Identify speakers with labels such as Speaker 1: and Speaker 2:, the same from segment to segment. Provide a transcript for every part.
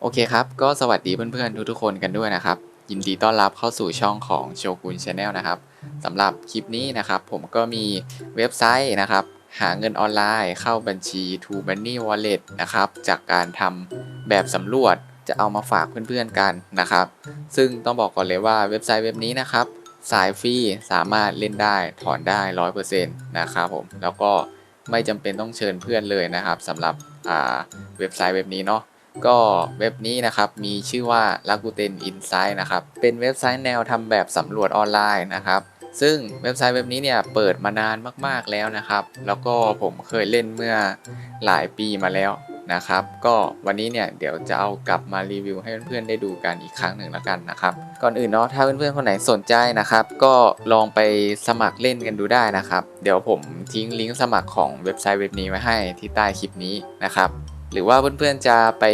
Speaker 1: โอเคครับ ก็สวัสดีเพื่อนๆ ทุกๆ คนกันด้วยนะครับ ยินดีต้อนรับเข้าสู่ช่องของโชกุนชาแนลนะครับสำหรับคลิปนี้นะครับ ผมก็มีเว็บไซต์นะครับ หาเงินออนไลน์เข้าบัญชี To Money Wallet นะครับ จากการทำแบบสำรวจจะเอามาฝากเพื่อนๆกันนะครับ ซึ่งต้องบอกก่อนเลยว่าเว็บไซต์เว็บนี้นะครับ สายฟรีสามารถเล่นได้ถอนได้ 100%นะครับผมแล้วก็ไม่จำเป็นต้องเชิญเพื่อนเลยนะครับสำหรับอ่าเว็บไซต์เว็บนี้เนาะ ก็เว็บนี้นะครับมีชื่อว่า Rakuten Insight นะครับ เป็นเว็บไซต์แนวทำแบบสำรวจออนไลน์นะครับ ซึ่งเว็บไซต์เว็บนี้เนี่ยเปิดมานานมากๆแล้วนะครับ แล้วก็ผมเคยเล่นเมื่อหลายปีมาแล้วนะครับ ก็วันนี้เนี่ยเดี๋ยวจะเอากลับมารีวิวให้เพื่อนๆได้ดูกันอีกครั้งหนึ่งแล้วกันนะครับ ก่อนอื่นเนาะถ้าเพื่อนๆคนไหนสนใจนะครับ ก็ลองไปสมัครเล่นกันดูได้นะครับ เดี๋ยวผมทิ้งลิงก์สมัครของเว็บไซต์เว็บนี้ไว้ให้ที่ใต้คลิปนี้นะครับ หรือว่าเพื่อนๆจะไป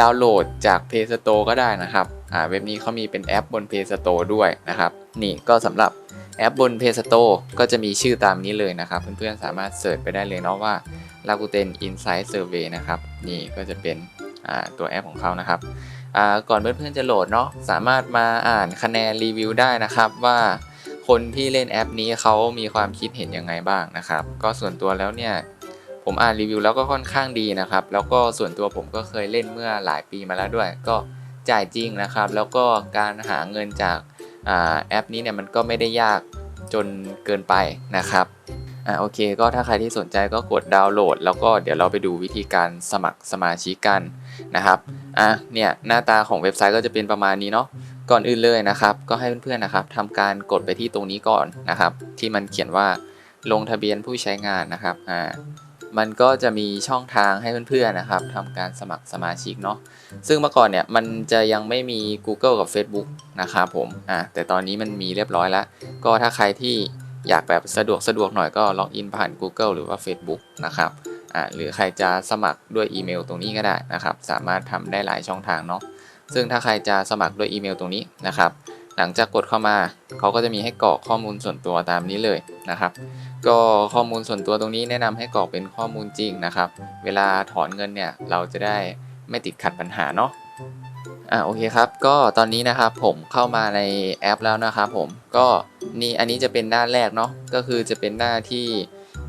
Speaker 1: ดาวน์โหลดจาก Play Store ก็ได้นะครับอ่าเว็บนี้เขามีเป็นแอปบน Play Store ด้วยนะครับ นี่ก็สำหรับแอปบน Play Store ก็จะมีชื่อตามนี้เลยนะครับ เพื่อนๆสามารถเสิร์ชไปได้เลยเนาะว่า Rakuten Insight Survey นะครับ นี่ก็จะเป็นอ่าตัวแอปของเขานะครับอ่าก่อนเพื่อนๆจะโหลดเนาะสามารถมาอ่านคะแนนรีวิวได้นะครับว่าคนที่เล่นแอปนี้เขามีความคิดเห็นยังไงบ้างนะครับ ก็ส่วนตัวแล้วเนี่ย ผมอ่านรีวิวแล้วก็ค่อนข้างดีนะครับ แล้วก็ส่วนตัวผมก็เคยเล่นเมื่อหลายปีมาแล้วด้วย ก็จ่ายจริงนะครับ แล้วก็การหาเงินจากอาแอปนี้เนี่ยมันก็ไม่ได้ยากจนเกินไปนะครับอ่าโอเค ก็ถ้าใครที่สนใจก็กดดาวน์โหลด แล้วก็เดี๋ยวเราไปดูวิธีการสมัครสมาชิกกันนะครับอะเนี่ยหน้าตาของเว็บไซต์ก็จะเป็นประมาณนี้เนาะก่อนอื่นเลยนะครับ ก็ให้เพื่อนๆนะครับทำการกดไปที่ตรงนี้ก่อนนะครับ ที่มันเขียนว่าลงทะเบียนผู้ใช้งานนะครับอ่า มันก็จะมีช่องทางให้เพื่อนๆนะครับทำการสมัครสมาชิกเนาะซึ่งเมื่อก่อนเนี่ยมันจะยังไม่มี Google กับ Facebook นะครับผมอะแต่ตอนนี้มันมีเรียบร้อยแล้ว ก็ถ้าใครที่อยากแบบสะดวกสะดวกหน่อยก็ล็อกอินผ่าน Google หรือว่า Facebook นะครับอะหรือใครจะสมัครด้วยอีเมลตรงนี้ก็ได้นะครับ สามารถทำได้หลายช่องทางเนาะซึ่งถ้าใครจะสมัครด้วยอีเมลตรงนี้นะครับ หลังจากกดเข้ามาเขาก็จะมีให้กรอกข้อมูลส่วนตัวตามนี้เลยนะครับ ก็ข้อมูลส่วนตัวตรงนี้แนะนำให้กรอกเป็นข้อมูลจริงนะครับ เวลาถอนเงินเนี่ยเราจะได้ไม่ติดขัดปัญหาเนาะอ่าโอเคครับ ก็ตอนนี้นะครับผมเข้ามาในแอปแล้วนะครับผมก็นี่อันนี้จะเป็นหน้าแรกเนาะก็คือจะเป็นหน้าที่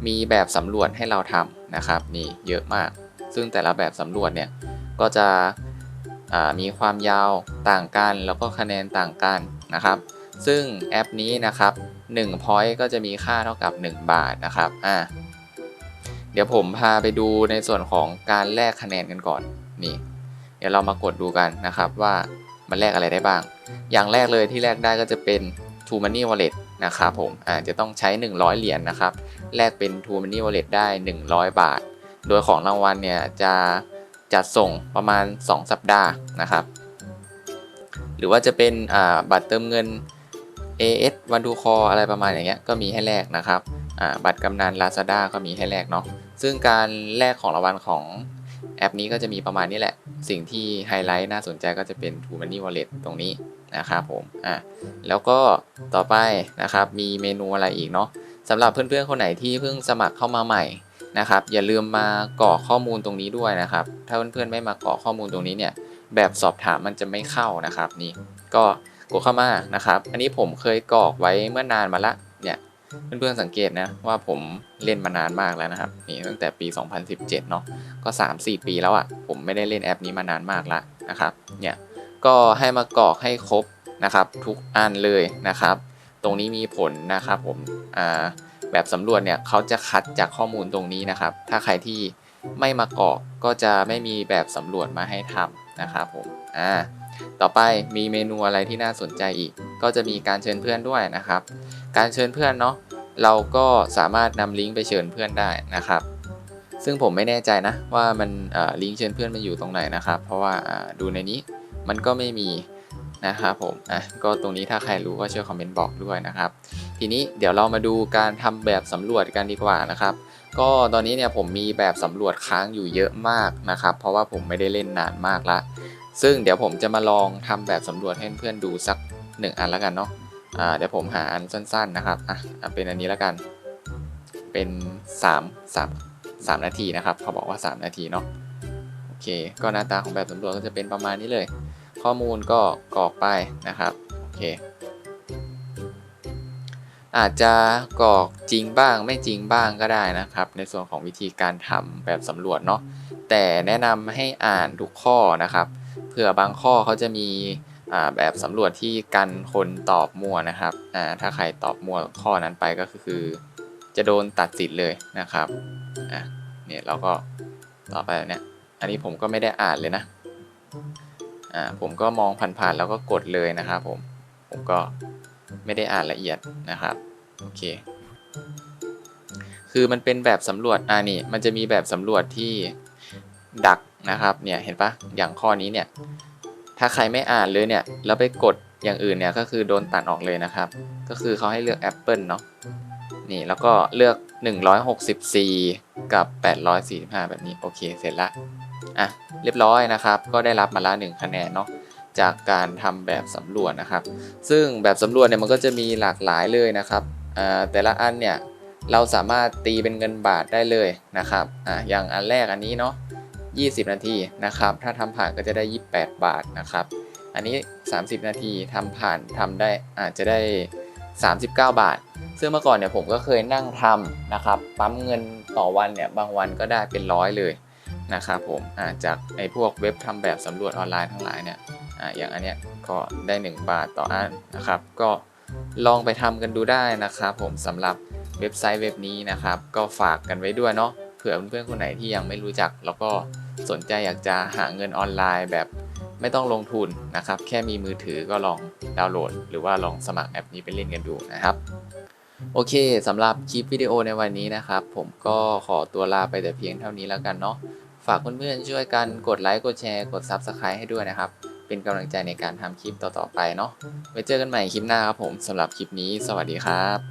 Speaker 1: มีแบบสำรวจให้เราทำนะครับนี่เยอะมาก ซึ่งแต่ละแบบสำรวจเนี่ยก็จะ มีความยาวต่างกัน แล้วก็คะแนนต่างกันนะครับ ซึ่งแอปนี้นะครับ1 point ก็จะมีค่าเท่ากับ 1 บาทนะครับอ่าเดี๋ยวผมพาไปดูในส่วนของการแลกคะแนนกันก่อนนี่เดี๋ยวเรามากดดูกันนะครับว่ามันแลกอะไรได้บ้าง อย่างแรกเลยที่แลกได้ก็จะเป็น True Money Wallet นะครับผมอ่าจะต้องใช้ 100 เหรียญนนะครับ แลกเป็น True Money Wallet ได้ 100 บาท โดยของรางวัลเนี่ยจะ จัดส่งประมาณ 2 สัปดาห์นะครับ หรือว่าจะเป็นบัตรเติมเงิน AS วันดูคออะไรประมาณอย่างเงี้ยก็มีให้แลกนะครับบัตรกำนัน Lazada ก็มีให้แลกเนาะซึ่งการแลกของรางวัลของแอปนี้ก็จะมีประมาณนี้แหละ สิ่งที่ไฮไลท์น่าสนใจก็จะเป็น True Money Wallet ตรงนี้นะครับผมอ่าแล้วก็ต่อไปนะครับมีเมนูอะไรอีกเนาะสำหรับเพื่อนๆคนไหนที่เพิ่งสมัครเข้ามาใหม่ นะครับ อย่าลืมมากรอกข้อมูลตรงนี้ด้วยนะครับ ถ้าเพื่อนๆไม่มากรอกข้อมูลตรงนี้เนี่ย แบบสอบถามมันจะไม่เข้านะครับ นี่ก็กดเข้ามานะครับ อันนี้ผมเคยกรอกไว้เมื่อนานมาละเนี่ยเพื่อนๆสังเกตนะว่าผมเล่นมานานมากแล้วนะครับนี่ตั้งแต่ปี 2017 เนาะก็ 3-4 ปีแล้วอะ่ะผมไม่ได้เล่นแอปนี้มานานมากแล้วนะครับเนี่ยก็ให้มากรอกให้ครบนะครับ ทุกอันเลยนะครับ ตรงนี้มีผลนะครับผมอ่า แบบสำรวจเนี่ยเขาจะคัดจากข้อมูลตรงนี้นะครับ ถ้าใครที่ไม่มากรอกก็จะไม่มีแบบสำรวจมาให้ทำนะครับผมอ่าต่อไปมีเมนูอะไรที่น่าสนใจอีก ก็จะมีการเชิญเพื่อนด้วยนะครับ การเชิญเพื่อนเนาะเราก็สามารถนำลิงก์ไปเชิญเพื่อนได้นะครับ ซึ่งผมไม่แน่ใจนะว่ามันลิงก์เชิญเพื่อนมันอยู่ตรงไหนนะครับ เพราะว่าดูในนี้มันก็ไม่มีนะครับผมอะก็ตรงนี้ถ้าใครรู้ก็ช่วยคอมเมนต์บอกด้วยนะครับ ทีนี้เดี๋ยวเรามาดูการทำแบบสำรวจกันดีกว่านะครับ ก็ตอนนี้เนี่ยผมมีแบบสำรวจค้างอยู่เยอะมากนะครับ เพราะว่าผมไม่ได้เล่นนานมากละซึ่งเดี๋ยวผมจะมาลองทำแบบสำรวจให้เพื่อนดูสัก 1 อันแล้วกันเนาะอ่าเดี๋ยวผมหาอันสั้น ๆนะครับอะเป็นอันนี้แล้วกัน เป็น 3 3 3 นาทีนะครับเขาบอกว่า 3 นาทีเนาะโอเค ก็หน้าตาของแบบสำรวจก็จะเป็นประมาณนี้เลย ข้อมูลก็กรอกไปนะครับ โอเค อาจจะกรอกจริงบ้างไม่จริงบ้างก็ได้นะครับ ในส่วนของวิธีการทำแบบสำรวจเนาะแต่แนะนำให้อ่านทุกข้อนะครับเผื่อบางข้อเขาจะมีแบบสำรวจที่กันคนตอบมั่วนะครับอ่าถ้าใครตอบมั่วข้อนั้นไปก็คือ จะโดนตัดสิทธิ์เลยนะครับอะเนี่ยเราก็ต่อไปเนี่ย อันนี้ผมก็ไม่ได้อ่านเลยนะอ่าผมก็มองผ่านๆแล้วก็กดเลยนะครับผม ผมก็ ไม่ได้อ่านละเอียดนะครับโอเคคือมันเป็นแบบสำรวจอ่านี่มันจะมีแบบสำรวจที่ดักนะครับเนี่ยเห็นปะอย่างข้อนี้เนี่ยถ้าใครไม่อ่านเลยเนี่ยแล้วไปกดอย่างอื่นเนี่ยก็คือโดนตัดออกเลยนะครับ ก็คือเขาให้เลือก Apple เนาะนี่แล้วก็เลือก 164 กับ 845 แบบนี้โอเคเสร็จละอะเรียบร้อยนะครับ ก็ได้รับมาละ1คะแนนเนาะ จากการทำแบบสำรวจนะครับ ซึ่งแบบสำรวจเนี่ยมันก็จะมีหลากหลายเลยนะครับอ่าแต่ละอันเนี่ยเราสามารถตีเป็นเงินบาทได้เลยนะครับอ่าอย่างอันแรกอันนี้เนาะ20 นาทีนะครับ ถ้าทำผ่านก็จะได้ 28 บาทนะครับ อันนี้ 30 นาทีทำผ่านทำได้อาจจะได้ 39 บาท ซึ่งเมื่อก่อนเนี่ยผมก็เคยนั่งทำนะครับ ปั๊มเงินต่อวันเนี่ยบางวันก็ได้เป็นร้อยเลย นะครับผมาจากไอ้พวกเว็บทำแบบสำรวจออนไลน์ทั้งหลายเนี่ยออย่างอันเนี้ยก็ได้ 1 บาทต่ออันนะครับ ก็ลองไปทำกันดูได้นะครับผมสำหรับเว็บไซต์เว็บนี้นะครับ ก็ฝากกันไว้ด้วยเนาะเผื่อเพื่อนๆคนไหนที่ยังไม่รู้จัก แล้วก็สนใจอยากจะหาเงินออนไลน์แบบไม่ต้องลงทุนนะครับ แค่มีมือถือก็ลองดาวน์โหลด หรือว่าลองสมัครแอปนี้ไปเล่นกันดูนะครับโอเคสำหรับคลิปวิดีโอในวันนี้นะครับ ผมก็ขอตัวลาไปแต่เพียงเท่านี้แล้วกันเนาะ ฝากเพื่อนๆช่วยกันกดไลค์กดแชร์กด Subscribe ให้ด้วยนะครับ เป็นกำลังใจในการทำคลิปต่อๆไปเนาะไว้เจอกันใหม่คลิปหน้าครับผมสำหรับคลิปนี้ สวัสดีครับ